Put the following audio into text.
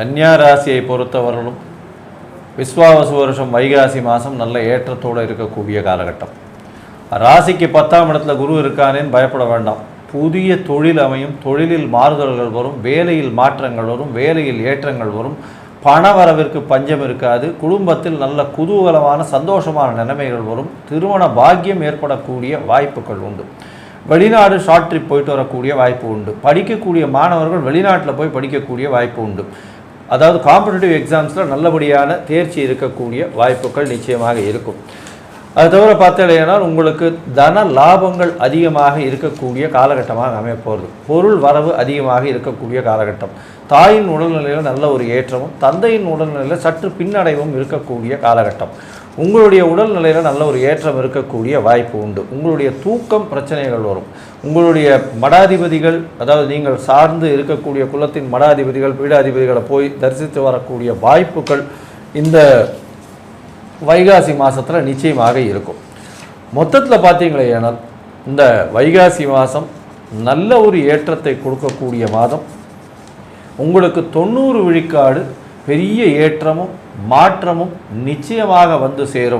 கன்னியா ராசியை பொறுத்தவர்களும் விஸ்வாவசு வருஷம் வைகாசி மாதம் நல்ல ஏற்றத்தோடு இருக்கக்கூடிய காலகட்டம். ராசிக்கு பத்தாம் இடத்துல குரு இருக்கானேன்னு பயப்பட வேண்டாம். புதிய தொழில் அமையும் தொழிலில் மாறுதல்கள் வரும் வேலையில் மாற்றங்கள் வரும் வேலையில் ஏற்றங்கள் வரும் பண வரவிற்கு பஞ்சம் இருக்காது குடும்பத்தில் நல்ல குதூகலமான சந்தோஷமான நிலைமைகள் வரும் திருமண பாக்கியம் ஏற்படக்கூடிய வாய்ப்புகள் உண்டு. வெளிநாடு ஷார்ட் ட்ரிப் போயிட்டு வரக்கூடிய வாய்ப்பு உண்டு. படிக்கக்கூடிய மாணவர்கள் வெளிநாட்டில் போய் படிக்கக்கூடிய வாய்ப்பு உண்டு. அதாவது காம்படிட்டிவ் எக்ஸாம்ஸில் நல்லபடியான தேர்ச்சி இருக்கக்கூடிய வாய்ப்புகள் நிச்சயமாக இருக்கும். அது தவிர பார்த்தீங்கன்னா உங்களுக்கு தன லாபங்கள் அதிகமாக இருக்கக்கூடிய காலகட்டமாக அமையப்போகிறது பொருள் வரவு அதிகமாக இருக்கக்கூடிய காலகட்டம். தாயின் உடல்நிலையில் நல்ல ஒரு ஏற்றமும் தந்தையின் உடல்நிலையில் சற்று பின்னடைவும் இருக்கக்கூடிய காலகட்டம். உங்களுடைய உடல்நிலையில் நல்ல ஒரு ஏற்றம் இருக்கக்கூடிய வாய்ப்பு உண்டு. உங்களுடைய தூக்கம் பிரச்சனைகள் வரும். உங்களுடைய மடாதிபதிகள் அதாவது நீங்கள் சார்ந்து இருக்கக்கூடிய குலத்தின் மடாதிபதிகள் பீடாதிபதிகளை போய் தரிசித்து வரக்கூடிய வாய்ப்புகள் இந்த வைகாசி மாதத்தில் நிச்சயமாக இருக்கும். மொத்தத்தில் பார்த்தீங்களேனால் இந்த வைகாசி மாதம் நல்ல ஒரு ஏற்றத்தை கொடுக்கக்கூடிய மாதம். உங்களுக்கு தொண்ணூறு விழுக்காடு பெரிய ஏற்றமும் மாற்றமும் நிச்சயமாக வந்து சேரும்.